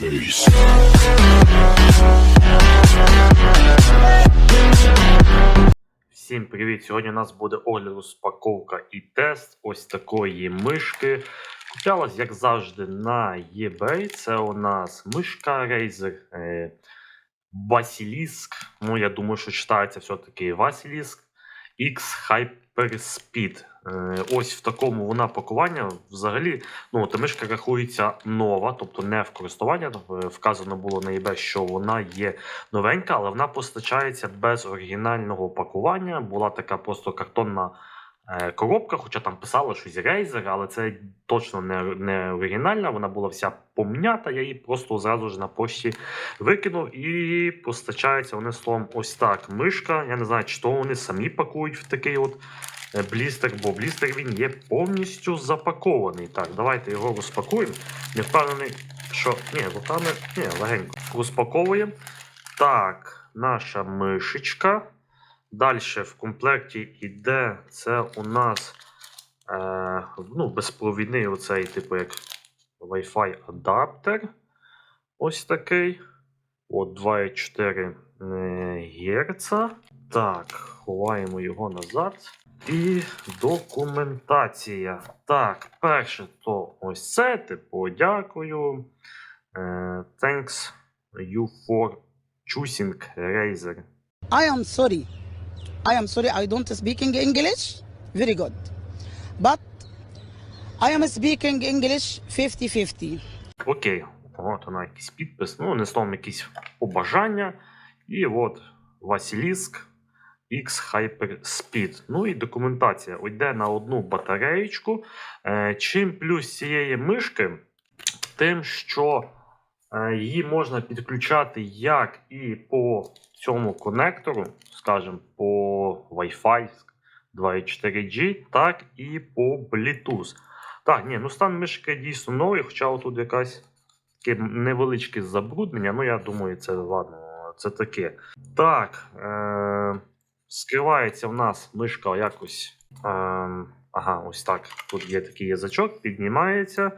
face. Всім привіт! Сьогодні у нас буде огляд розпаковка і тест ось такої мишки. Куплялась, як завжди, на eBay. Це у нас мишка Razer е, Basilisk. Ну, я думаю, що читається все-таки Basilisk X Hyperspeed. Е, ось в такому вона пакування. Взагалі, ну, тимишка рахується нова, тобто не в користування. Е, Вказано було на eBay, що вона є новенька, але вона постачається без оригінального пакування. Була така просто картонна коробка, хоча там писало щось Razer, але це точно не, не оригінальна. Вона була вся помнята. Я її просто зразу ж на пошті викинув і постачається вони словом ось так. Мишка. Я не знаю, чи то вони самі пакують в такий от. е, Блістер, бо блістер він є повністю запакований. Так, давайте його розпакуємо. Не впевнений, що. Ні, руками. Ні, легенько. Розпаковуємо. Так, наша мишечка. Далі в комплекті йде це у нас е, ну, безпровідний оцей, типу, як Wi-Fi адаптер. Ось такий. От 2,4 е, Гц. Так, ховаємо його назад. І документація. Так, перше, то ось це, типу, дякую. Е, thanks you for choosing Razer. I am sorry. I am sorry. I don't speaking English. Very good. But I am speaking English 50-50. Окей, от вона якийсь підпис, ну, не словом якісь побажання. І от Василіск X Hyper Speed. Ну і документація. Йде на одну батареєчку. Е, чим плюс цієї мишки, тим, що е, її можна підключати як і по цьому конектору, скажімо, по Wi-Fi 2.4G, так і по Bluetooth. Так, ні, ну стан мишки дійсно новий, хоча отут якась таке невеличке забруднення. Ну, я думаю, це ладно, це таке. Так, е- скривається в нас мишка якось. Е- ага, ось так. Тут є такий язичок, піднімається.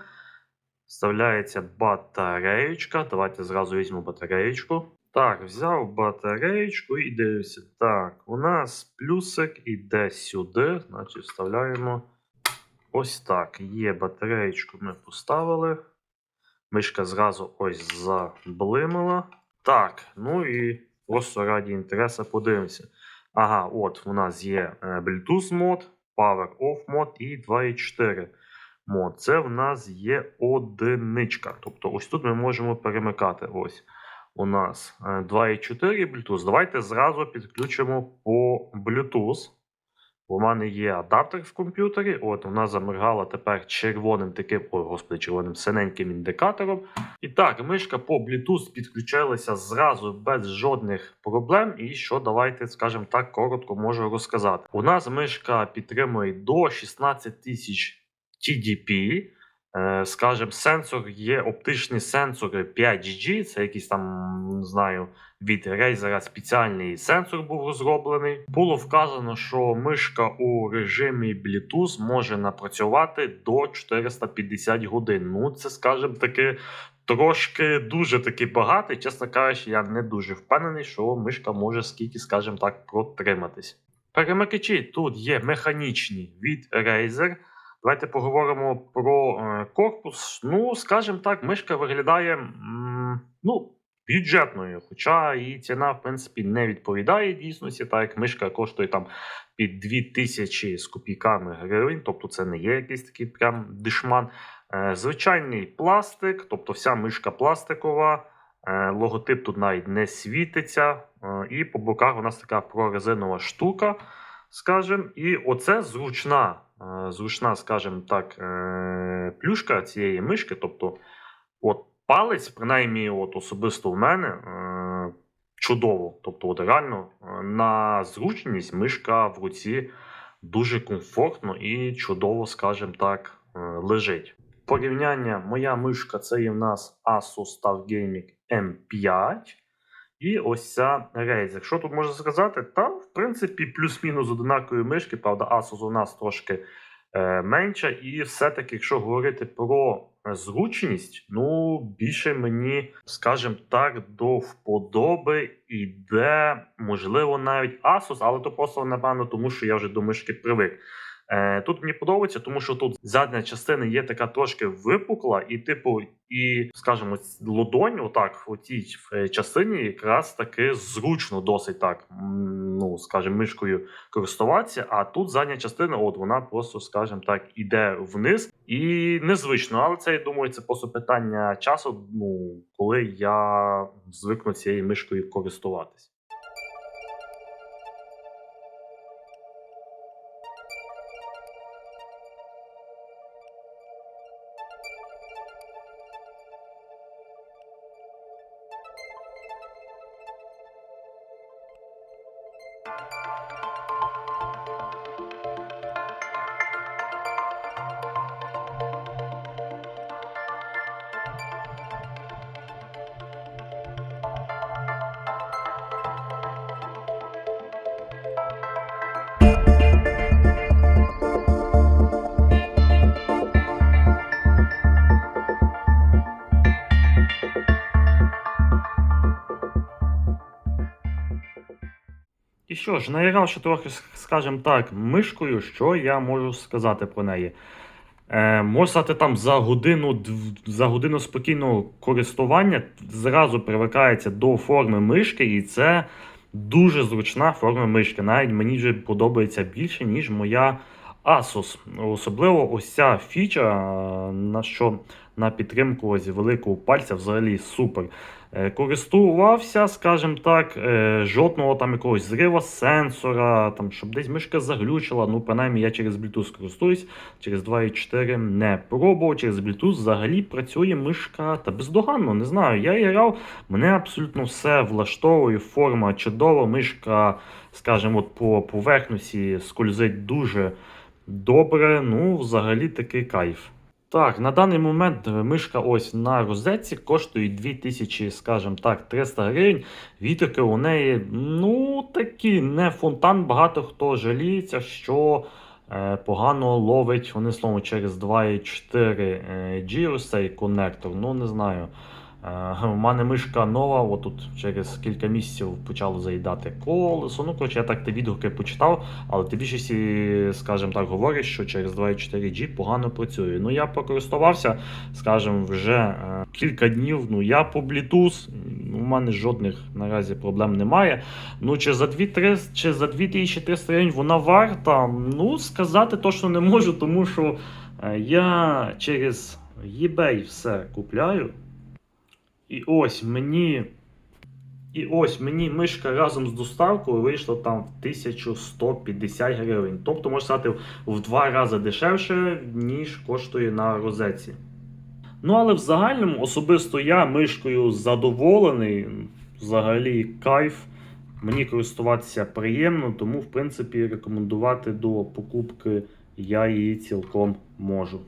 Вставляється батареєчка. Давайте зразу візьму батареєчку. Так, взяв батареєчку і дивлюся. Так, у нас плюсик іде сюди. Значить, вставляємо. Ось так. Є батареєчку ми поставили. Мишка зразу ось заблимала. Так, ну і просто раді інтересу подивимося. Ага, от у нас є е, Bluetooth мод, Power Off мод і 2.4 мод. Це в нас є одиничка. Тобто ось тут ми можемо перемикати. Ось у нас е, 2.4 Bluetooth. Давайте зразу підключимо по Bluetooth. У мене є адаптер в комп'ютері. От вона замигала тепер червоним таким, ой, господи, червоним синеньким індикатором. І так, мишка по Bluetooth підключилася зразу без жодних проблем. І що давайте, скажімо так, коротко можу розказати. У нас мишка підтримує до 16 тисяч TDP. Е, Скажем, сенсор є оптичний сенсор 5G, це якийсь там, не знаю, від Razer спеціальний сенсор був розроблений. Було вказано, що мишка у режимі Bluetooth може напрацювати до 450 годин. Ну, це, скажімо таки, трошки дуже таки багато. Чесно кажучи, я не дуже впевнений, що мишка може скільки, скажімо так, протриматись. Перемикачі тут є механічні від Razer. Давайте поговоримо про е, корпус. Ну, скажімо так, мишка виглядає ну, бюджетною, хоча її ціна, в принципі, не відповідає дійсності, так як мишка коштує там під 2000 з копійками гривень, тобто це не є якийсь такий прям дешман. Е, звичайний пластик, тобто вся мишка пластикова. Е, логотип тут навіть не світиться, і по боках у нас така прорезинова штука, скажімо. І оце зручна, зручна, скажімо так, е, плюшка цієї мишки. Тобто, от палець, принаймні, от особисто в мене, е, чудово. Тобто, от реально е, на зручність мишка в руці дуже комфортно і чудово, скажімо так, е, лежить. Порівняння, моя мишка це є в нас Asus TUF Gaming M5. І ось ця Razer. Що тут можна сказати? Та, в принципі, плюс-мінус однакові мишки. Правда, Asus у нас трошки е, менша. І все-таки, якщо говорити про е, зручність, ну більше мені, скажімо так, до вподоби іде, можливо, навіть Asus, але то просто напевно, тому що я вже до мишки привик. Е, тут мені подобається, тому що тут задня частина є така трошки випукла, і, типу, і, скажімо, ладонь, отак, в цій е, частині якраз таки зручно досить так, ну, скажімо, мишкою користуватися. А тут задня частина, от вона просто, скажімо так, іде вниз. І незвично, але це, я думаю, це просто питання часу, ну, коли я звикну цією мишкою користуватись. І що ж, найгравши трохи, скажімо так, мишкою, що я можу сказати про неї. Е, можу сказати, там за годину, за годину спокійного користування зразу привикається до форми мишки, і це дуже зручна форма мишки. Навіть мені вже подобається більше, ніж моя Asus. Особливо ось ця фіча, е, на що на підтримку ось великого пальця взагалі супер. Е, Користувався, скажімо так, е, жодного там якогось зрива сенсора, там, щоб десь мишка заглючила. Ну, принаймні, я через Bluetooth користуюсь, через 2.4 не пробував. Через Bluetooth взагалі працює мишка та бездоганно, не знаю. Я грав, мене абсолютно все влаштовує, форма чудова, мишка, скажімо, от по поверхності скользить дуже добре. Ну, взагалі такий кайф. Так, на даний момент мишка ось на розетці коштує 2000, скажімо так, 300 гривень. Вітрики у неї, ну, такі, не фонтан. Багато хто жаліється, що е, погано ловить, вони словом, через 2,4 е, G ось цей коннектор. Ну, не знаю. Е, У мене мишка нова, отут через кілька місяців почало заїдати колесо. Ну, коротше, я так ті відгуки почитав, але ти більшості, скажімо так, говорять, що через 2.4G погано працює. Ну, я покористувався, скажімо, вже е, кілька днів. Ну, я по Bluetooth, ну, у мене жодних наразі проблем немає. Ну, чи за 2-3, чи за 2300 гривень вона варта? Ну, сказати точно не можу, тому що е, я через eBay все купляю. І ось мені. І ось мені мишка разом з доставкою вийшла там в 1150 гривень. Тобто, можна сказати, в два рази дешевше, ніж коштує на розетці. Ну, але в загальному особисто я мишкою задоволений. Взагалі кайф. Мені користуватися приємно, тому, в принципі, рекомендувати до покупки я її цілком можу.